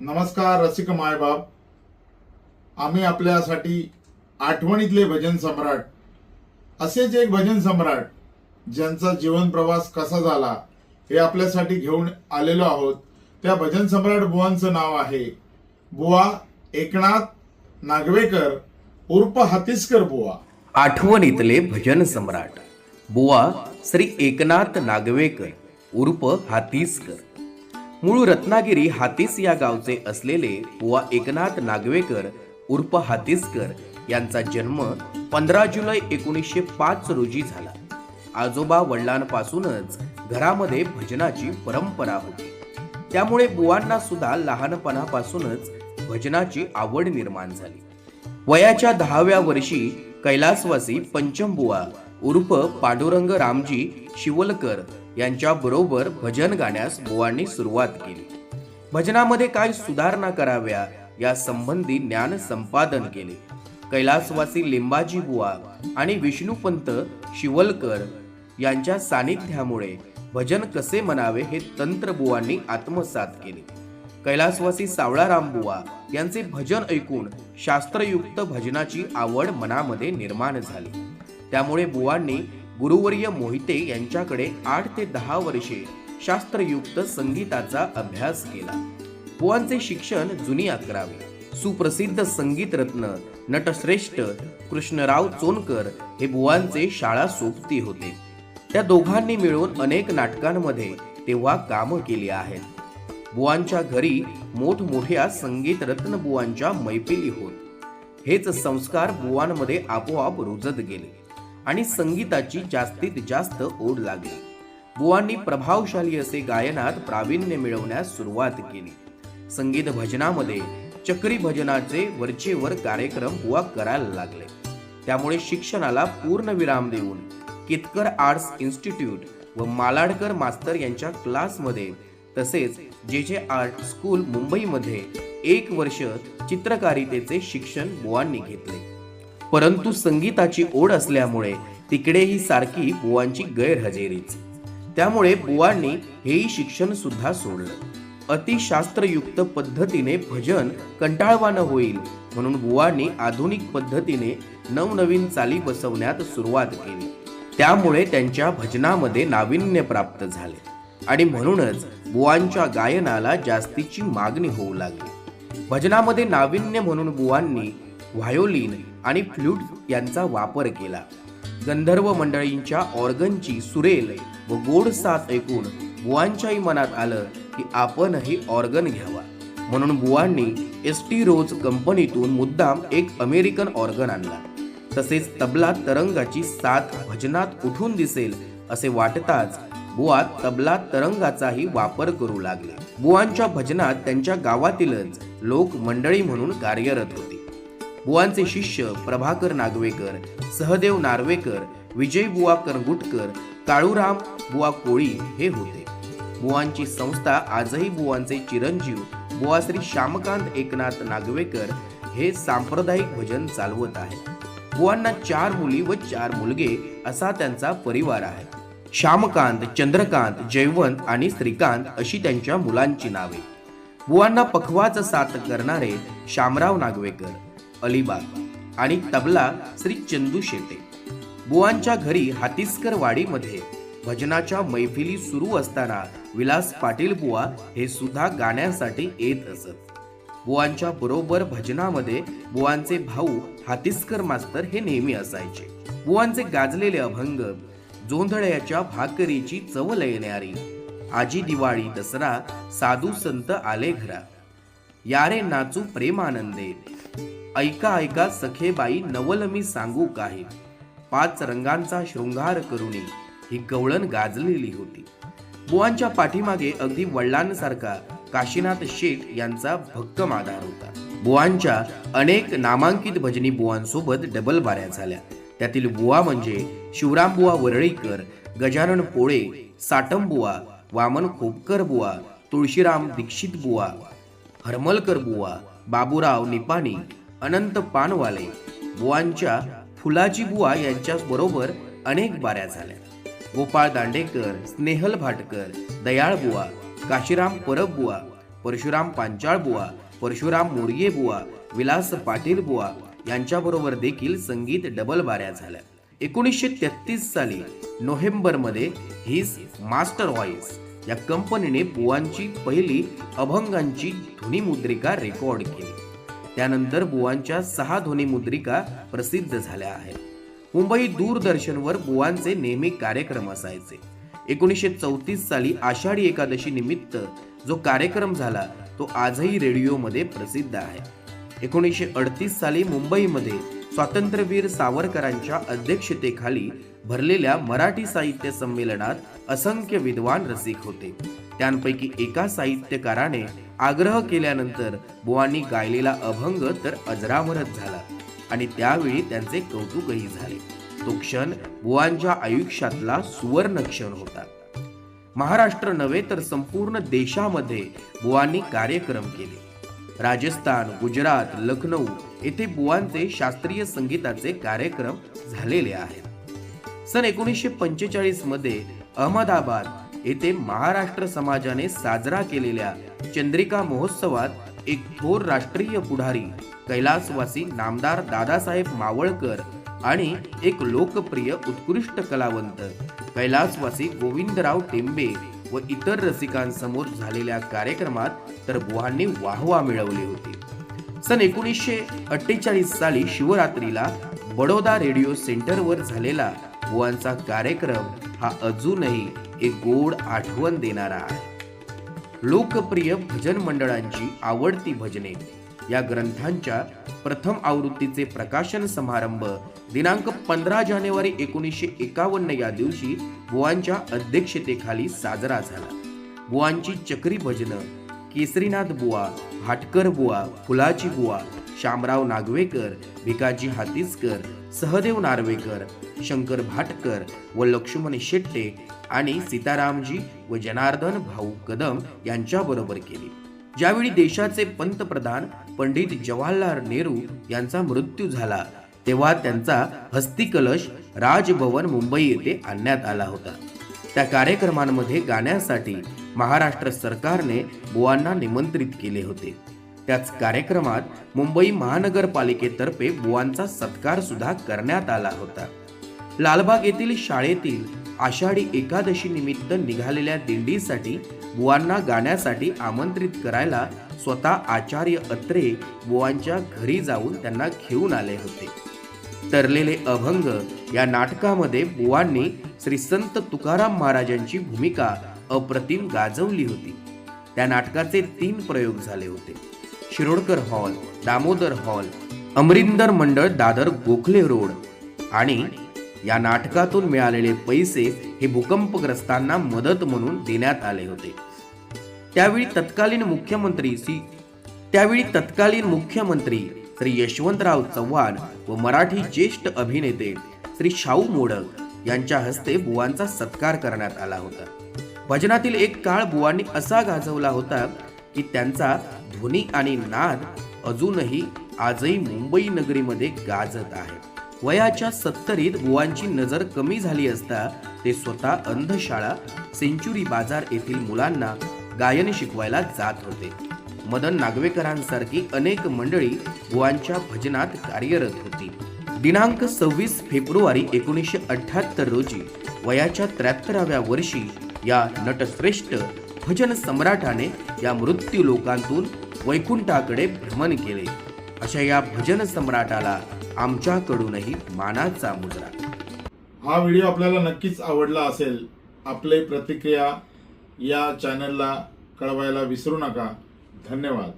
नमस्कार रसिक मायबाब आम्ही आपल्यासाठी आठवणीतले भजन सम्राट. असेच एक भजन सम्राट ज्यांचा जीवन प्रवास कसा झाला हे आपल्यासाठी घेऊन आलेलो आहोत. त्या भजन सम्राट बुवांचं नाव आहे. बुवा एकनाथ नागवेकर उर्फ हातीसकर बुवा. आठवणीतले भजन सम्राट. बुवा श्री एकनाथ नागवेकर उर्फ हातीसकर. मूळ रत्नागिरी हातीस या गावचे असलेले बुवा एकनाथ नागवेकर उर्फ हातीसकर यांचा जन्म पंधरा जुलै एकोणीसशे पाच रोजी झाला. आजोबा वडिलांपासूनच घरामध्ये भजनाची परंपरा होती. त्यामुळे बुवांना सुद्धा लहानपणापासूनच भजनाची आवड निर्माण झाली. वयाच्या दहाव्या वर्षी कैलासवासी पंचमबुवा उर्फ पांडुरंग रामजी शिवलकर यांच्या बरोबर भजन गाण्यास बुवांनी सुरुवात केली. भजनामध्ये काय सुधारणा कराव्या या संबंधी ज्ञान संपादन केले. कैलासवासी लिंबाजी बुवा आणि विष्णुपंत शिवलकर यांच्या सानिध्यामुळे भजन कसे म्हणावे हे तंत्र बुवांनी आत्मसात केले. कैलासवासी सावळाराम बुवा यांचे भजन ऐकून शास्त्रयुक्त भजनाची आवड मनामध्ये निर्माण झाली. त्यामुळे बुवांनी गुरुवर्य मोहिते यांच्याकडे आठ ते दहा वर्षे शास्त्रयुक्त संगीताचा अभ्यास केला. बुवांचे शिक्षण जुनी अकरावी सुप्रसिद्ध संगीतरत्न नटश्रेष्ठ कृष्णराव चोनकर हे बुवांचे शाळा सोबती होते. त्या दोघांनी मिळून अनेक नाटकांमध्ये तेव्हा कामं केली आहेत. बुवांच्या घरी मोठमोठ्या संगीत रत्न बुवांच्या मैफिली होत. हेच संस्कार बुवांमध्ये आपोआप रुजत गेले. आणि संगीताची जास्तीत जास्त ओढ लागली. बुवांनी प्रभावशाली असे गायनात प्रावीण्य मिळवण्यास सुरुवात केली. संगीत भजनामध्ये चक्री भजनाचे वरचेवर कार्यक्रम बुवा करायला लागले. त्यामुळे शिक्षणाला पूर्ण विराम देऊन कितकर आर्ट्स इन्स्टिट्यूट व मालाडकर मास्तर यांच्या क्लासमध्ये तसेच जे जे आर्ट स्कूल मुंबईमध्ये एक वर्ष चित्रकारितेचे शिक्षण बुवांनी घेतले. परंतु संगीताची ओढ असल्यामुळे तिकडेही सारखी बुवांची गैरहजेरीच. त्यामुळे बुवांनी हेही शिक्षण सुद्धा सोडलं. अतिशास्त्रयुक्त पद्धतीने भजन कंटाळवानं होईल म्हणून बुवांनी आधुनिक पद्धतीने नवनवीन चाली बसवण्यात सुरुवात केली. त्यामुळे त्यांच्या भजनामध्ये नाविन्य प्राप्त झाले आणि म्हणूनच बुवांच्या गायनाला जास्तीची मागणी होऊ लागली. भजनामध्ये नाविन्य म्हणून बुवांनी व्हायोलिन आणि फ्लूट यांचा वापर केला. गंधर्व मंडळींच्या ऑर्गनची सुरेल व गोड साथ ऐकून बुवांच्याही मनात आलं की आपणही ऑर्गन घ्यावा. म्हणून बुवांनी एस टी रोज कंपनीतून मुद्दाम एक अमेरिकन ऑर्गन आणला. तसेच तबला तरंगाची साथ भजनात उठून दिसेल असे वाटताच बुवा तबला तरंगाचाही वापर करू लागले. बुवांच्या भजनात त्यांच्या गावातीलच लोक मंडळी म्हणून कार्यरत होते. बुवांचे शिष्य प्रभाकर नागवेकर सहदेव नार्वेकर विजय बुवा करगुटकर काळूराम बुवा कोळी हे होते. बुवांची संस्था आजही बुवांचे चिरंजीव बुवा श्री श्यामकांत एकनाथ नागवेकर हे सांप्रदायिक भजन चालवत आहेत. बुवांना चार मुली व चार मुलगे असा त्यांचा परिवार आहे. श्यामकांत चंद्रकांत जयवंत आणि श्रीकांत अशी त्यांच्या मुलांची नावे. बुवांना पखवाच साथ करणारे शामराव नागवेकर. अलिबाग आणि तबला श्री चंदू शेटे. बुवांच्या घरी हातीसकर वाडीमध्ये भजनाच्या मैफिली सुरू असताना विलास पाटील बुवा हे सुद्धा गाण्यासाठी येत असत. बुवांच्या बरोबर भजनामध्ये बुवांचे भाऊ हातीसकर मास्तर हे नेहमी असायचे. बुवांचे गाजलेले अभंग जोंधळ्याच्या भाकरीची चव लयणारी आजी दिवाळी दसरा साधू संत आले घरा यारे नाचू प्रेमानंदे ऐका ऐका सखेबाई नवल मी सांगू काही. पाच रंगांचा शृंगार करुणी ही गवळण गाजलेली होती. बुवांच्या पाठीमागे अगदी वडिलांसारखा काशीनाथ शेठ यांचा भक्कम आधार होता. बुवांच्या अनेक नामांकित भजनी बुवांसोबत डबल बाऱ्या झाल्या. त्यातील बुवा म्हणजे शिवराम बुवा वरळीकर गजानन पोळे साटम बुवा वामन खोपकर बुवा तुळशीराम दीक्षित बुवा हरमलकर बुवा बाबूराव निपाणी अनंत पानवाले बुवांच्या फुलाजी बुवा यांच्या बरोबर अनेक बाऱ्या झाल्या. गोपाळ दांडेकर स्नेहल भाटकर दयाळ बुवा काशीराम परब बुवा परशुराम पांचाळ बुवा परशुराम मोरये बुवा विलास पाटील बुवा यांच्याबरोबर देखील संगीत डबल बाऱ्या झाल्या. एकोणीसशे तेहतीस साली नोव्हेंबरमध्ये हिज मास्टर व्हॉइस या कंपनीने बुवांची पहिली अभंगांची ध्वनिमुद्रिका रेकॉर्ड केली. त्यानंतर बुवांच्या सहा ध्वनी मुद्रिका प्रसिद्ध झाल्या आहेत. मुंबई दूरदर्शनवर बुवांचे नेहमी कार्यक्रम असायचे. एकोणीसशे चौतीस साली आषाढी एकादशी निमित्त जो कार्यक्रम झाला तो आजही रेडिओमध्ये प्रसिद्ध आहे. एकोणीसशे अडतीस साली मुंबईमध्ये स्वातंत्र्यवीर सावरकरांच्या अध्यक्षतेखाली भरलेल्या मराठी साहित्य संमेलनात असंख्य विद्वान रसिक होते. त्यांपैकी एका साहित्यकाराने आग्रह केल्यानंतर बुवांनी गायलेला अभंग तर अजरामरच झाला. आणि त्यावेळी त्यांचे कौतुकही झाले. तो क्षण बुवांच्या आयुष्यातला सुवर्ण क्षण होता. महाराष्ट्र नव्हे तर संपूर्ण देशामध्ये बुवांनी कार्यक्रम केले. राजस्थान गुजरात लखनौ येथे बुवांचे शास्त्रीय संगीताचे कार्यक्रम झालेले आहेत. सन एकोणीसशे पंचेचाळीसमध्ये अहमदाबाद येथे महाराष्ट्र समाजाने साजरा केलेल्या चंद्रिका महोत्सवात एक थोर राष्ट्रीय पुढारी कैलासवासी नामदार दादासाहेब मावळकर आणि एक लोकप्रिय उत्कृष्ट कलावंत कैलासवासी गोविंदराव टेंबे व इतर रसिकांसमोर झालेल्या कार्यक्रमात तर बुहांनी वाहवा मिळवली होती. सन एकोणीसशे अठ्ठेचाळीस साली शिवरात्रीला बडोदा रेडिओ सेंटरवर झालेला बुवांचा कार्यक्रम हा अजूनही एक गोड आठवण देणारा आहे. लोकप्रिय भजन मंडळांची आवडती भजने. या ग्रंथांच्या प्रथम आवृत्तीचे प्रकाशन समारंभ दिनांक पंधरा जानेवारी एकोणीसशे एकावन्न या दिवशी बुवांच्या अध्यक्षतेखाली साजरा झाला. बुवांची चक्री भजनं केसरीनाथ बुवा भाटकर बुवा फुलाची बुवा शामराव नागवेकर भिकाजी हातीसकर सहदेव नार्वेकर शंकर भाटकर व लक्ष्मण शेट्टे आणि सीतारामजी व जनार्दन भाऊ कदम यांच्याबरोबर केली. ज्यावेळी देशाचे पंतप्रधान पंडित जवाहरलाल नेहरू यांचा मृत्यू झाला तेव्हा त्यांचा हस्तिकलश राजभवन मुंबई येथे आणण्यात आला होता. त्या कार्यक्रमांमध्ये गाण्यासाठी महाराष्ट्र सरकारने बुवांना निमंत्रित केले होते. त्याच कार्यक्रमात मुंबई महानगरपालिकेतर्फे बुवांचा सत्कार सुद्धा करण्यात आला होता. लालबाग येथील शाळेतील आषाढी एकादशी निमित्त निघालेल्या दिंडीसाठी बुवांना गाण्यासाठी आमंत्रित करायला स्वतः आचार्य अत्रे बुवांच्या घरी जाऊन त्यांना घेऊन आले होते. तरलेले अभंग या नाटकामध्ये बुवांनी श्री संत तुकाराम महाराजांची भूमिका अप्रतिम गाजवली होती. त्या नाटकाचे तीन प्रयोग झाले होते. शिरोडकर हॉल दामोदर हॉल अमरिंदर मंडळ दादर गोखले रोड आणि या नाटकातून मिळालेले पैसे हे भूकंपग्रस्तांना मदत म्हणून देण्यात आले होते. त्यावेळी तत्कालीन मुख्यमंत्री श्री त्यावेळी तत्कालीन मुख्यमंत्री श्री यशवंतराव चव्हाण व मराठी ज्येष्ठ अभिनेते श्री शाहू मोडक यांच्या हस्ते बुवांचा सत्कार करण्यात आला होता. भजनातील एक काळ बुवांनी असा गाजवला होता की त्यांचा ध्वनी आणि नाद अजूनही आजही मुंबई नगरीमध्ये गाजत आहे. वयाच्या सत्तरीत बुवांची नजर कमी झाली असता ते स्वतः अंधशाळा सेंचुरी बाजार येथील मुलांना गायन शिकवायला जात होते. मदन नागवेकरांसारखी अनेक मंडळी बुवांच्या भजनात कार्यरत होती. दिनांक सव्वीस फेब्रुवारी एकोणीसशे अठ्याहत्तर रोजी वयाच्या त्र्याहत्तराव्या वर्षी या नटश्रेष्ठ भजन सम्राटाने या मृत्यू लोकांतून वैकुंठाकडे भ्रमण केले. अशा या भजन सम्राटाला आमच्याकडूनही मानाचा मुजरा. हा व्हिडिओ आपल्याला नक्कीच आवडला असेल आपले प्रतिक्रिया या चॅनलला कळवायला विसरू नका. धन्यवाद.